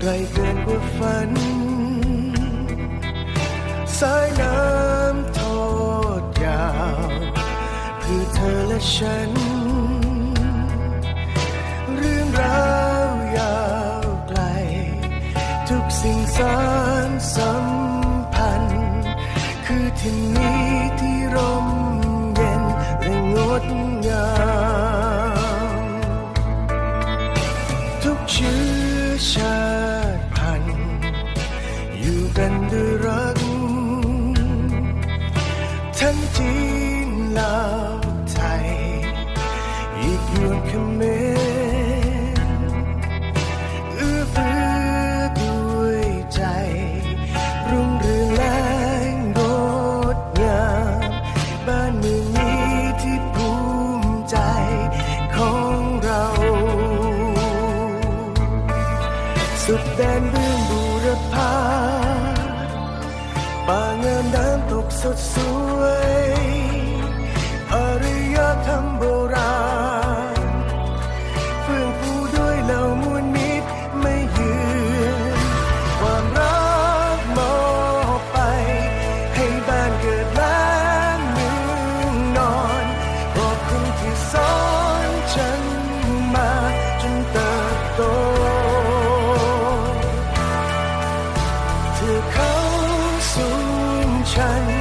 ไกลเกินกว่าฝัน สายน้ำทอดยาว คือเธอและฉัน ดสวยอริยธรรมโบราณเฟื่องฟูด้วยเหล่ามวลมิตรไม่ยืนความรักมอบไป ให้บ้านเกิดแลานเมืองนอนขอบคุณที่สอนฉันมาจนเติบโตเธอเขาสูงฉัน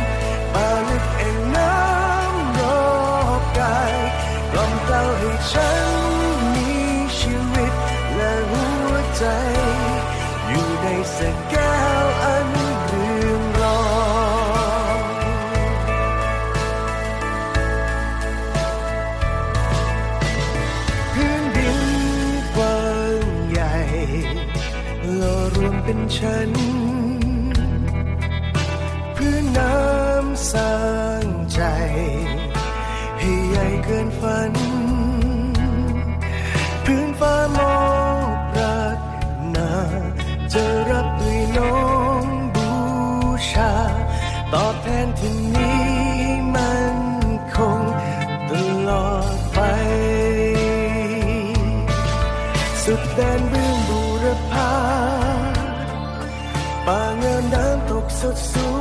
เป็นฉัน เพื่อน้ำสร้างใจ ให้ใหญ่เกินฝัน So so.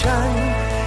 ฉัน